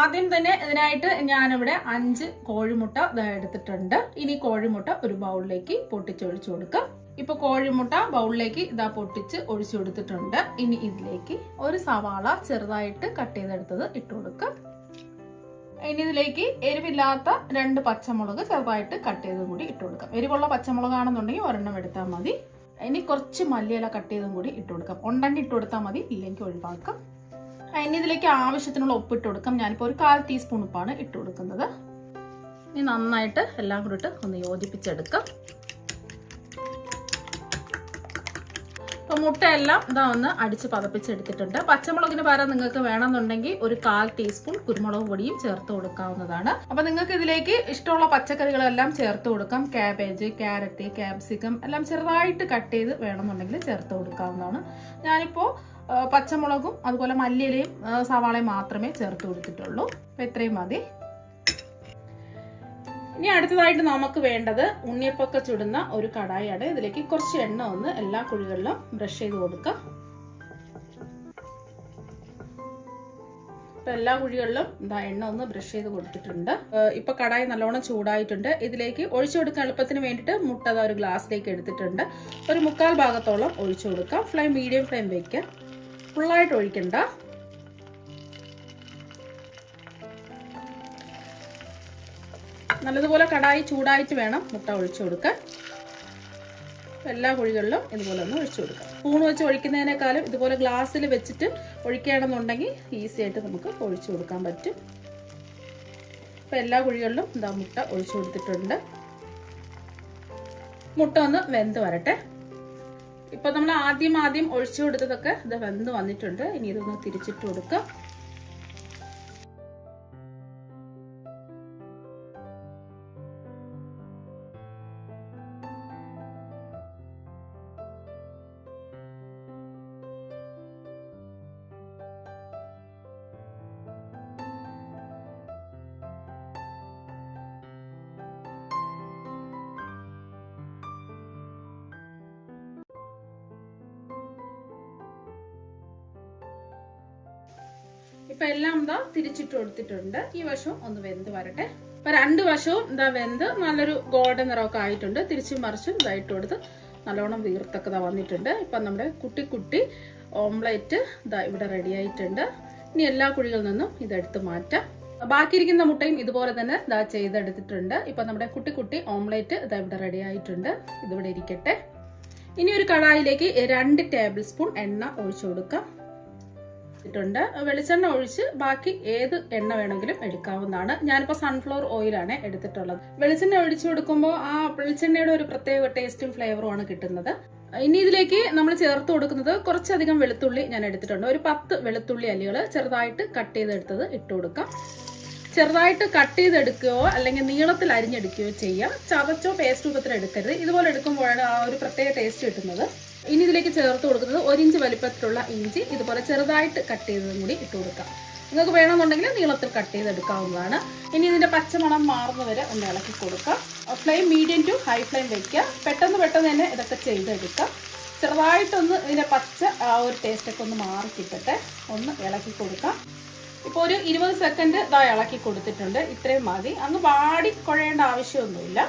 ആദ്യം തന്നെ ഇതിനായിട്ട് ഞാനിവിടെ അഞ്ച് കോഴിമുട്ട എടുത്തിട്ടുണ്ട്. ഇനി കോഴിമുട്ട ഒരു ബൗളിലേക്ക് പൊട്ടിച്ചൊഴിച്ചു കൊടുക്കാം. ഇപ്പൊ കോഴിമുട്ട ബൗളിലേക്ക് ഇതാ പൊട്ടിച്ച് ഒഴിച്ചു കൊടുത്തിട്ടുണ്ട്. ഇനി ഇതിലേക്ക് ഒരു സവാള ചെറുതായിട്ട് കട്ട് ചെയ്തെടുത്തത് ഇട്ട് കൊടുക്കാം. ഇനി ഇതിലേക്ക് എരിവില്ലാത്ത രണ്ട് പച്ചമുളക് ചെറുതായിട്ട് കട്ട് ചെയ്തും കൂടി ഇട്ട് കൊടുക്കാം. എരിവുള്ള പച്ചമുളകാണെന്നുണ്ടെങ്കിൽ ഒരെണ്ണം എടുത്താൽ മതി. ഇനി കുറച്ച് മല്ലിയില കട്ട് ചെയ്തും കൂടി ഇട്ട് കൊടുക്കാം. ഉണ്ടെങ്കിൽ ഇട്ട് കൊടുത്താൽ മതി ഇല്ലെങ്കിൽ ഒഴിവാക്കാം. ഇനി ഇതിലേക്ക് ആവശ്യത്തിനുള്ള ഉപ്പ് ഇട്ട് കൊടുക്കാം. ഞാനിപ്പോൾ ഒരു കാൽ ടീസ്പൂൺ ഉപ്പാണ് ഇട്ട് കൊടുക്കുന്നത്. ഇനി നന്നായിട്ട് എല്ലാം കൂടി ഇട്ട് ഒന്ന് യോജിപ്പിച്ചെടുക്കാം. അപ്പോൾ മുട്ടയെല്ലാം ഇതാ ഒന്ന് അടിച്ച് പതപ്പിച്ചെടുത്തിട്ടുണ്ട്. പച്ചമുളകിന് പകരം നിങ്ങൾക്ക് വേണമെന്നുണ്ടെങ്കിൽ ഒരു കാൽ ടീസ്പൂൺ കുരുമുളക് പൊടിയും ചേർത്ത് കൊടുക്കാവുന്നതാണ്. അപ്പോൾ നിങ്ങൾക്ക് ഇതിലേക്ക് ഇഷ്ടമുള്ള പച്ചക്കറികളെല്ലാം ചേർത്ത് കൊടുക്കാം. ക്യാബേജ് ക്യാരറ്റ് ക്യാപ്സിക്കം എല്ലാം ചെറുതായിട്ട് കട്ട് ചെയ്ത് വേണമെന്നുണ്ടെങ്കിൽ ചേർത്ത് കൊടുക്കാവുന്നതാണ്. ഞാനിപ്പോൾ പച്ചമുളകും അതുപോലെ മല്ലിയിലയും സവാളയും മാത്രമേ ചേർത്ത് കൊടുത്തിട്ടുള്ളൂ. അപ്പം ഇത്രയും മതി. ഇനി അടുത്തതായിട്ട് നമുക്ക് വേണ്ടത് ഉണ്ണിയപ്പൊക്കെ ചുടുന്ന ഒരു കടായാണ്. ഇതിലേക്ക് കുറച്ച് എണ്ണ ഒന്ന് എല്ലാ കുഴികളിലും ബ്രഷ് ചെയ്ത് കൊടുക്കാം. ഇപ്പൊ എല്ലാ കുഴികളിലും ഇതാ എണ്ണ ഒന്ന് ബ്രഷ് ചെയ്ത് കൊടുത്തിട്ടുണ്ട്. ഇപ്പൊ കടായി നല്ലോണം ചൂടായിട്ടുണ്ട്. ഇതിലേക്ക് ഒഴിച്ചു കൊടുക്കാൻ എളുപ്പത്തിന് വേണ്ടിയിട്ട് മുട്ട ഒരു ഗ്ലാസ്സിലേക്ക് എടുത്തിട്ടുണ്ട്. ഒരു മുക്കാൽ ഭാഗത്തോളം ഒഴിച്ചു കൊടുക്കാം. ഫ്ലെയിം മീഡിയം ഫ്ലെയിം വെക്കാം. ഫുള്ളായിട്ട് ഒഴിക്കണ്ട. നല്ലതുപോലെ കടായി ചൂടായിട്ട് വേണം മുട്ട ഒഴിച്ചു കൊടുക്കാൻ. എല്ലാ കുഴികളിലും ഇതുപോലെ ഒന്ന് ഒഴിച്ചു കൊടുക്കാം. സ്പൂൺ വെച്ച് ഒഴിക്കുന്നതിനേക്കാളും ഇതുപോലെ ഗ്ലാസ്സിൽ വെച്ചിട്ട് ഒഴിക്കുകയാണെന്നുണ്ടെങ്കിൽ ഈസി ആയിട്ട് നമുക്ക് ഒഴിച്ചു കൊടുക്കാൻ പറ്റും. അപ്പോൾ എല്ലാ കുഴികളിലും ഇതാ മുട്ട ഒഴിച്ചു കൊടുത്തിട്ടുണ്ട്. മുട്ട ഒന്ന് വെന്ത് വരട്ടെ. ഇപ്പൊ നമ്മൾ ആദ്യം ആദ്യം ഒഴിച്ചു കൊടുത്തതൊക്കെ ഇത് വെന്ത് വന്നിട്ടുണ്ട്. ഇനി ഇതൊന്ന് തിരിച്ചിട്ട് കൊടുക്കുക ഇപ്പൊ എല്ലാം എന്താ തിരിച്ചിട്ട് കൊടുത്തിട്ടുണ്ട്. ഈ വശവും ഒന്ന് വെന്ത് വരട്ടെ. ഇപ്പൊ രണ്ട് വശവും എന്താ വെന്ത് നല്ലൊരു ഗോൾഡൻ നിറമൊക്കെ ആയിട്ടുണ്ട്. തിരിച്ചും മറിച്ചും ഇതായിട്ട് കൊടുത്ത് നല്ലോണം വീർത്തൊക്കെ ഇതാ വന്നിട്ടുണ്ട്. ഇപ്പൊ നമ്മുടെ കുട്ടി കുട്ടി ഓംലേറ്റ് ഇതാ ഇവിടെ റെഡി ആയിട്ടുണ്ട്. ഇനി എല്ലാ കുഴികളിൽ നിന്നും ഇതെടുത്ത് മാറ്റാം. ബാക്കിയിരിക്കുന്ന മുട്ടയും ഇതുപോലെ തന്നെ ഇതാ ചെയ്തെടുത്തിട്ടുണ്ട്. ഇപ്പൊ നമ്മുടെ കുട്ടി കുട്ടി ഓംലേറ്റ് ഇതാ ഇവിടെ റെഡി ആയിട്ടുണ്ട്. ഇതിവിടെ ഇരിക്കട്ടെ. ഇനി ഒരു കടായിലേക്ക് രണ്ട് ടേബിൾ സ്പൂൺ എണ്ണ ഒഴിച്ചു കൊടുക്കാം. ഇട്ടിട്ടുണ്ട് വെളിച്ചെണ്ണ ഒഴിച്ച് ബാക്കി ഏത് എണ്ണ വേണമെങ്കിലും എടുക്കാവുന്നതാണ്. ഞാനിപ്പോൾ സൺഫ്ലവർ ഓയിലാണ് എടുത്തിട്ടുള്ളത്. വെളിച്ചെണ്ണ ഒഴിച്ചു കൊടുക്കുമ്പോൾ ആ വെളിച്ചെണ്ണയുടെ ഒരു പ്രത്യേക ടേസ്റ്റും ഫ്ലേവറും ആണ് കിട്ടുന്നത്. ഇനി ഇതിലേക്ക് നമ്മൾ ചേർത്ത് കൊടുക്കുന്നത് കുറച്ചധികം വെളുത്തുള്ളി ഞാൻ എടുത്തിട്ടുണ്ട്. ഒരു പത്ത് വെളുത്തുള്ളി അല്ലികൾ ചെറുതായിട്ട് കട്ട് ചെയ്തെടുത്തത് ഇട്ട് കൊടുക്കാം. ചെറുതായിട്ട് കട്ട് ചെയ്തെടുക്കുകയോ അല്ലെങ്കിൽ നീളത്തിൽ അരിഞ്ഞെടുക്കുകയോ ചെയ്യാം. ചതച്ചോ പേസ്റ്റ് രൂപത്തിൽ എടുക്കരുത്. ഇതുപോലെ എടുക്കുമ്പോഴാണ് ആ ഒരു പ്രത്യേക ടേസ്റ്റ് കിട്ടുന്നത്. ഇനി ഇതിലേക്ക് ചേർത്ത് കൊടുക്കുന്നത് ഒരിഞ്ച് വലിപ്പത്തിലുള്ള ഇഞ്ചി ഇതുപോലെ ചെറുതായിട്ട് കട്ട് ചെയ്തതും കൂടി ഇട്ട് കൊടുക്കാം. നിങ്ങൾക്ക് വേണമെന്നുണ്ടെങ്കിൽ നീളത്തിൽ കട്ട് ചെയ്തെടുക്കാവുന്നതാണ്. ഇനി ഇതിന്റെ പച്ചമണം മാറുന്നവരെ ഒന്ന് ഇളക്കി കൊടുക്കാം. Flame medium to high flame വയ്ക്കുക പെട്ടെന്ന് പെട്ടെന്ന് തന്നെ ഇതൊക്കെ ചെയ്തെടുക്കാം. ചെറുതായിട്ടൊന്ന് ഇതിന്റെ പച്ച ആ ഒരു ടേസ്റ്റൊക്കെ ഒന്ന് മാറി കിട്ടട്ടെ ഒന്ന് ഇളക്കി കൊടുക്കാം. ഇപ്പോൾ ഒരു ഇരുപത് സെക്കൻഡ് ഇതാ ഇളക്കി കൊടുത്തിട്ടുണ്ട്. ഇത്രയും മതി. അങ്ങ് വാടി കുഴയേണ്ട ആവശ്യമൊന്നുമില്ല.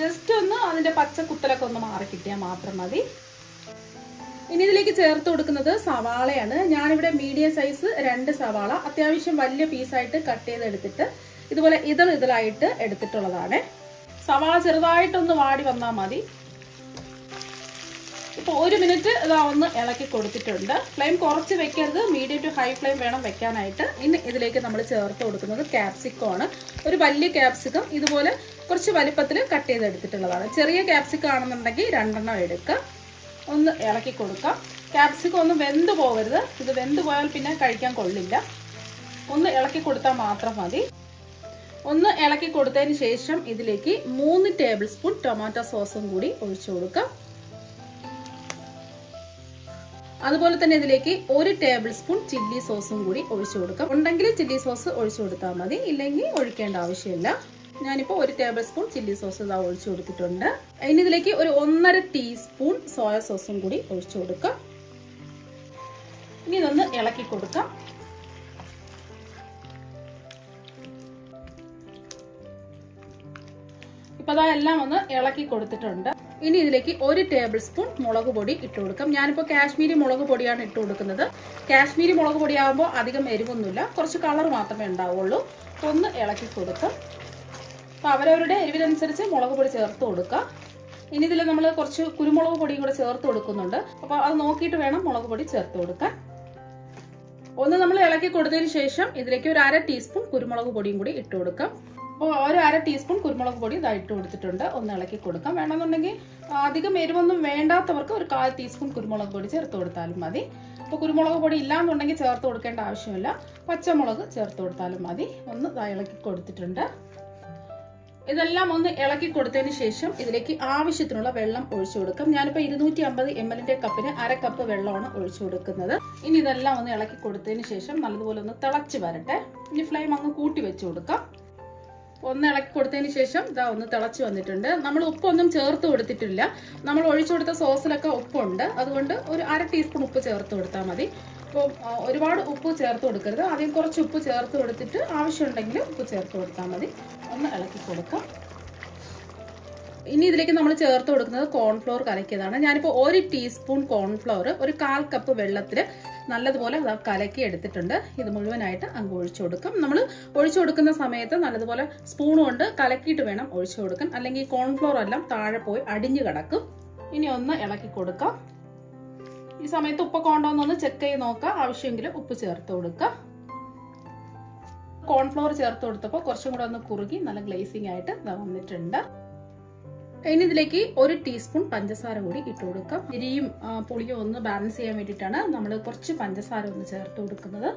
ജസ്റ്റ് ഒന്ന് അതിന്റെ പച്ച കുത്തലൊക്കെ ഒന്ന് മാറി കിട്ടിയാൽ മാത്രം മതി. ഇനി ഇതിലേക്ക് ചേർത്ത് കൊടുക്കുന്നത് സവാളയാണ്. ഞാനിവിടെ മീഡിയം സൈസ് രണ്ട് സവാള. അത്യാവശ്യം വലിയ പീസായിട്ട് കട്ട് ചെയ്ത് എടുത്തിട്ട് ഇതുപോലെ ഇതൾ ഇതളായിട്ട് എടുത്തിട്ടുള്ളതാണ്. സവാള ചെറുതായിട്ടൊന്ന് വാടി വന്നാൽ മതി. ഇപ്പോൾ ഒരു മിനിറ്റ് ഇതാ ഒന്ന് ഇളക്കി കൊടുത്തിട്ടുണ്ട്. ഫ്ലെയിം കുറച്ച് വെക്കരുത്. മീഡിയം ടു ഹൈ ഫ്ലെയിം വേണം വെക്കാനായിട്ട്. ഇനി ഇതിലേക്ക് നമ്മൾ ചേർത്ത് കൊടുക്കുന്നത് ക്യാപ്സിക്കം ആണ്. ഒരു വലിയ ക്യാപ്സിക്കം ഇതുപോലെ കുറച്ച് വലിപ്പത്തിൽ കട്ട് ചെയ്ത് എടുത്തിട്ടുള്ളതാണ് ചെറിയ ക്യാപ്സിക്കം ആണെന്നുണ്ടെങ്കിൽ രണ്ടെണ്ണം എടുക്കുക. ഒന്ന് ഇളക്കി കൊടുക്കാം. ക്യാപ്സിക്കം ഒന്ന് വെന്ത് പോകരുത് ഇത് വെന്ത് പോയാൽ പിന്നെ കഴിക്കാൻ കൊള്ളില്ല. ഒന്ന് ഇളക്കി കൊടുത്താൽ മാത്രം മതി. ഒന്ന് ഇളക്കി കൊടുത്തതിന് ശേഷം ഇതിലേക്ക് മൂന്ന് ടേബിൾ സ്പൂൺ ടൊമാറ്റോ സോസും കൂടി ഒഴിച്ചു കൊടുക്കാം. അതുപോലെ തന്നെ ഇതിലേക്ക് ഒരു ടേബിൾ സ്പൂൺ ചില്ലി സോസും കൂടി ഒഴിച്ചു കൊടുക്കാം. ഉണ്ടെങ്കിൽ ചില്ലി സോസ് ഒഴിച്ചു കൊടുത്താൽ മതി. ഇല്ലെങ്കിൽ ഒഴിക്കേണ്ട ആവശ്യമില്ല. ഞാനിപ്പോൾ ഒരു ടേബിൾ സ്പൂൺ ചില്ലി സോസ് ഇതാ ഒഴിച്ചു കൊടുത്തിട്ടുണ്ട്. ഇനി ഇതിലേക്ക് ഒരു ഒന്നര ടീസ്പൂൺ സോയ സോസും കൂടി ഒഴിച്ചു കൊടുക്കാം. ഇനി ഇതൊന്ന് ഇളക്കി കൊടുക്കാം. ഇപ്പൊ അതാ എല്ലാം ഒന്ന് ഇളക്കി കൊടുത്തിട്ടുണ്ട്. ഇനി ഇതിലേക്ക് ഒരു ടേബിൾ സ്പൂൺ മുളക് പൊടി ഇട്ട് കൊടുക്കാം. ഞാനിപ്പോൾ കാശ്മീരി മുളക് പൊടിയാണ് ഇട്ട് കൊടുക്കുന്നത്. കാശ്മീരി മുളക് പൊടിയാകുമ്പോൾ അധികം എരിവൊന്നുമില്ല. കുറച്ച് കളർ മാത്രമേ ഉണ്ടാവുള്ളൂ. ഒന്ന് ഇളക്കി കൊടുക്കാം. അപ്പോൾ അവരവരുടെ എരിവിനനുസരിച്ച് മുളക് പൊടി ചേർത്ത് കൊടുക്കുക ഇനി ഇതിൽ നമ്മൾ കുറച്ച് കുരുമുളക് പൊടിയും കൂടെ ചേർത്ത് കൊടുക്കുന്നുണ്ട്. അപ്പോൾ അത് നോക്കിയിട്ട് വേണം മുളക് പൊടി ചേർത്ത് കൊടുക്കാൻ. ഒന്ന് നമ്മൾ ഇളക്കി കൊടുത്തതിന് ശേഷം ഇതിലേക്ക് ഒരു അര ടീസ്പൂൺ കുരുമുളക് പൊടിയും കൂടി ഇട്ട് കൊടുക്കാം. അപ്പോൾ ഒരു അര ടീസ്പൂൺ കുരുമുളക് പൊടി ഇതാ ഇട്ട് കൊടുത്തിട്ടുണ്ട്. ഒന്ന് ഇളക്കി കൊടുക്കാം. വേണമെന്നുണ്ടെങ്കിൽ അധികം എരിവൊന്നും വേണ്ടാത്തവർക്ക് ഒരു കാൽ ടീസ്പൂൺ കുരുമുളക് പൊടി ചേർത്ത് കൊടുത്താലും മതി. അപ്പോൾ കുരുമുളക് പൊടി ഇല്ലാന്നുണ്ടെങ്കിൽ ചേർത്ത് കൊടുക്കേണ്ട ആവശ്യമില്ല. പച്ചമുളക് ചേർത്ത് കൊടുത്താലും മതി. ഒന്ന് ഇളക്കി കൊടുത്തിട്ടുണ്ട്. ഇതെല്ലാം ഒന്ന് ഇളക്കി കൊടുത്തതിന് ശേഷം ഇതിലേക്ക് ആവശ്യത്തിനുള്ള വെള്ളം ഒഴിച്ചു കൊടുക്കാം. ഞാനിപ്പോൾ ഇരുന്നൂറ്റി അമ്പത് എം എല്ലിന്റെ കപ്പിന് അര കപ്പ് വെള്ളമാണ് ഒഴിച്ചു കൊടുക്കുന്നത്. ഇനി ഇതെല്ലാം ഒന്ന് ഇളക്കി കൊടുത്തതിന് ശേഷം നല്ലതുപോലെ ഒന്ന് തിളച്ച് വരട്ടെ. ഇനി ഫ്ലെയിം അങ്ങ് കൂട്ടി വെച്ച് കൊടുക്കാം. ഒന്ന് ഇളക്കി കൊടുത്തതിന് ശേഷം ഇതാ ഒന്ന് തിളച്ച് വന്നിട്ടുണ്ട്. നമ്മൾ ഉപ്പൊന്നും ചേർത്ത് കൊടുത്തിട്ടില്ല. നമ്മൾ ഒഴിച്ചു കൊടുത്ത സോസിലൊക്കെ ഉപ്പുണ്ട്. അതുകൊണ്ട് ഒരു അര ടീസ്പൂൺ ഉപ്പ് ചേർത്ത് കൊടുത്താൽ മതി. അപ്പോൾ ഒരുപാട് ഉപ്പ് ചേർത്ത് കൊടുക്കരുത്. ആദ്യം കുറച്ച് ഉപ്പ് ചേർത്ത് കൊടുത്തിട്ട് ആവശ്യമുണ്ടെങ്കിൽ ഉപ്പ് ചേർത്ത് കൊടുത്താൽ മതി. ഒന്ന് ഇളക്കി കൊടുക്കാം. ഇനി ഇതിലേക്ക് നമ്മൾ ചേർത്ത് കൊടുക്കുന്നത് കോൺഫ്ലോർ കലക്കിയതാണ്. ഞാനിപ്പോൾ ഒരു ടീസ്പൂൺ കോൺഫ്ലോർ ഒരു കാൽ കപ്പ് വെള്ളത്തിൽ നല്ലതുപോലെ അത് കലക്കി എടുത്തിട്ടുണ്ട്. ഇത് മുഴുവനായിട്ട് അങ്ങ് ഒഴിച്ചു കൊടുക്കും. നമ്മൾ ഒഴിച്ചു കൊടുക്കുന്ന സമയത്ത് നല്ലതുപോലെ സ്പൂൺ കൊണ്ട് കലക്കിയിട്ട് വേണം ഒഴിച്ചു കൊടുക്കാൻ. അല്ലെങ്കിൽ കോൺഫ്ലോർ എല്ലാം താഴെ പോയി അടിഞ്ഞു കിടക്കും. ഇനി ഒന്ന് ഇളക്കി കൊടുക്കാം. ഈ സമയത്ത് ഉപ്പ് ഉണ്ടോ എന്നൊന്ന് ചെക്ക് ചെയ്ത് നോക്കുക. ആവശ്യമെങ്കിൽ ഉപ്പ് ചേർത്ത് കൊടുക്കുക. കോൺഫ്ലോർ ചേർത്ത് കൊടുത്തപ്പോൾ കുറച്ചും കൂടെ ഒന്ന് കുറുകി നല്ല ഗ്ലേസിംഗ് ആയിട്ട് വന്നിട്ടുണ്ട്. ഇനി ഇതിലേക്ക് ഒരു ടീസ്പൂൺ പഞ്ചസാര കൂടി ഇട്ട് കൊടുക്കാം. ഇരിയും പുളിയും ഒന്ന് ബാലൻസ് ചെയ്യാൻ വേണ്ടിയിട്ടാണ് നമ്മൾ കുറച്ച് പഞ്ചസാര ഒന്ന് ചേർത്ത് കൊടുക്കുന്നത്.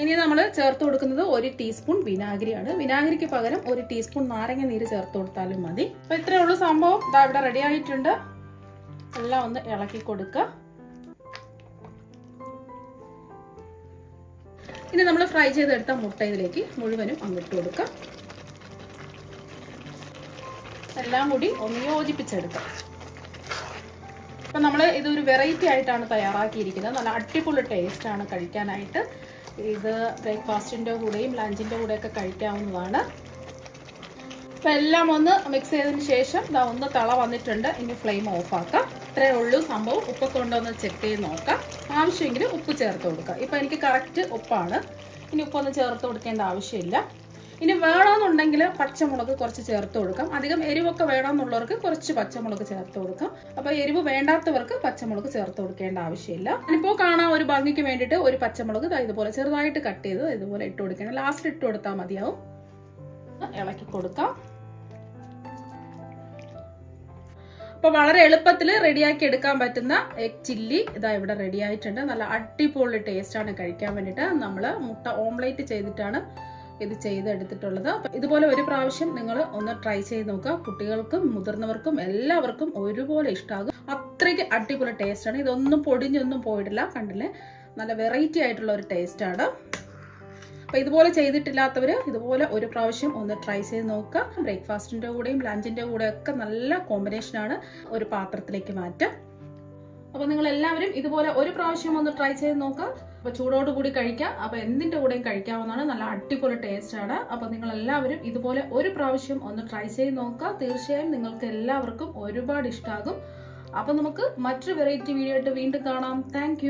ഇനി നമ്മൾ ചേർത്ത് കൊടുക്കുന്നത് ഒരു ടീസ്പൂൺ വിനാഗിരിയാണ്. വിനാഗിരിക്ക് പകരം ഒരു ടീസ്പൂൺ നാരങ്ങ നീര് ചേർത്ത് കൊടുത്താലും മതി. അപ്പൊ ഇത്രയേ ഉള്ളൂ സംഭവം. ഇതാ ഇവിടെ റെഡി ആയിട്ടുണ്ട്. എല്ലാം ഒന്ന് ഇളക്കി കൊടുക്കുക. ഇനി നമ്മൾ ഫ്രൈ ചെയ്തെടുത്ത മുട്ട ഇതിലേക്ക് മുഴുവനും അങ്ങിട്ട് കൊടുക്കാം. എല്ലാം കൂടി ഒന്ന് യോജിപ്പിച്ചെടുക്കാം. അപ്പം നമ്മൾ ഇതൊരു വെറൈറ്റി ആയിട്ടാണ് തയ്യാറാക്കിയിരിക്കുന്നത്. നല്ല അടിപൊളി ടേസ്റ്റ് ആണ് കഴിക്കാനായിട്ട്. ഇത് ബ്രേക്ക്ഫാസ്റ്റിന്റെ കൂടെയും ലഞ്ചിന്റെ കൂടെയൊക്കെ കഴിക്കാവുന്നതാണ്. അപ്പം എല്ലാം ഒന്ന് മിക്സ് ചെയ്തതിന് ശേഷം ഇതാ ഒന്ന് തള വന്നിട്ടുണ്ട്. ഇനി ഫ്ലെയിം ഓഫ് ആക്കാം. ഇത്രയേ ഉള്ളൂ സംഭവം. ഉപ്പ് കൊണ്ടുവന്ന് ചെക്ക് ചെയ്ത് നോക്കാം. ആവശ്യമെങ്കിൽ ഉപ്പ് ചേർത്ത് കൊടുക്കുക ഇപ്പം എനിക്ക് കറക്റ്റ് ഉപ്പാണ്. ഇനി ഉപ്പൊന്നും ചേർത്ത് കൊടുക്കേണ്ട ആവശ്യമില്ല. ഇനി വേണമെന്നുണ്ടെങ്കിൽ പച്ചമുളക് കുറച്ച് ചേർത്ത് കൊടുക്കാം. അധികം എരിവൊക്കെ വേണമെന്നുള്ളവർക്ക് കുറച്ച് പച്ചമുളക് ചേർത്ത് കൊടുക്കാം. അപ്പോൾ എരിവ് വേണ്ടാത്തവർക്ക് പച്ചമുളക് ചേർത്ത് കൊടുക്കേണ്ട ആവശ്യമില്ല. ഇനിയിപ്പോൾ കാണാൻ ഒരു ഭംഗിക്ക് വേണ്ടിയിട്ട് ഒരു പച്ചമുളക് ഇതുപോലെ ചെറുതായിട്ട് കട്ട് ചെയ്ത് ഇതുപോലെ ഇട്ട് കൊടുക്കണം. ലാസ്റ്റ് ഇട്ട് കൊടുത്താൽ മതിയാവും. ഇളക്കി കൊടുക്കാം. അപ്പൊ വളരെ എളുപ്പത്തിൽ റെഡിയാക്കി എടുക്കാൻ പറ്റുന്ന എഗ് ചില്ലി ഇതാ ഇവിടെ റെഡി ആയിട്ടുണ്ട്. നല്ല അടിപൊളി ടേസ്റ്റ് ആണ് കഴിക്കാൻ വേണ്ടിയിട്ട്. നമ്മൾ മുട്ട ഓംലേറ്റ് ചെയ്തിട്ടാണ് ഇത് ചെയ്തെടുത്തിട്ടുള്ളത്. ഇതുപോലെ ഒരു പ്രാവശ്യം നിങ്ങൾ ഒന്ന് ട്രൈ ചെയ്ത് നോക്കുക. കുട്ടികൾക്കും മുതിർന്നവർക്കും എല്ലാവർക്കും ഒരുപോലെ ഇഷ്ടമാകും അത്രയ്ക്ക് അടിപൊളി ടേസ്റ്റ് ആണ്. ഇതൊന്നും പൊടിഞ്ഞൊന്നും പോയിട്ടില്ല. കണ്ടില്ലേ? നല്ല വെറൈറ്റി ആയിട്ടുള്ള ഒരു ടേസ്റ്റ് ആണ് അപ്പൊ ഇതുപോലെ ചെയ്തിട്ടില്ലാത്തവർ ഇതുപോലെ ഒരു പ്രാവശ്യം ഒന്ന് ട്രൈ ചെയ്ത് നോക്കുക. ബ്രേക്ക്ഫാസ്റ്റിന്റെ കൂടെയും ലഞ്ചിന്റെ കൂടെ ഒക്കെ നല്ല കോമ്പിനേഷനാണ് ഒരു പാത്രത്തിലേക്ക് മാറ്റുക. അപ്പോൾ നിങ്ങൾ എല്ലാവരും ഇതുപോലെ ഒരു പ്രാവശ്യം ഒന്ന് ട്രൈ ചെയ്ത് നോക്കുക. അപ്പോൾ ചൂടോട് കൂടി കഴിക്കാം അപ്പോൾ എന്തിന്റെ കൂടെയും കഴിക്കാവുന്നതാണ്. നല്ല അടിപൊളി ടേസ്റ്റാണ് അപ്പോൾ അപ്പൊ നിങ്ങൾ എല്ലാവരും ഇതുപോലെ ഒരു പ്രാവശ്യം ഒന്ന് ട്രൈ ചെയ്ത് നോക്കുക. തീർച്ചയായും നിങ്ങൾക്ക് എല്ലാവർക്കും ഒരുപാട് ഇഷ്ടമാകും അപ്പോൾ നമുക്ക് മറ്റൊരു വെറൈറ്റി വീഡിയോ ആയിട്ട് വീണ്ടും കാണാം. താങ്ക്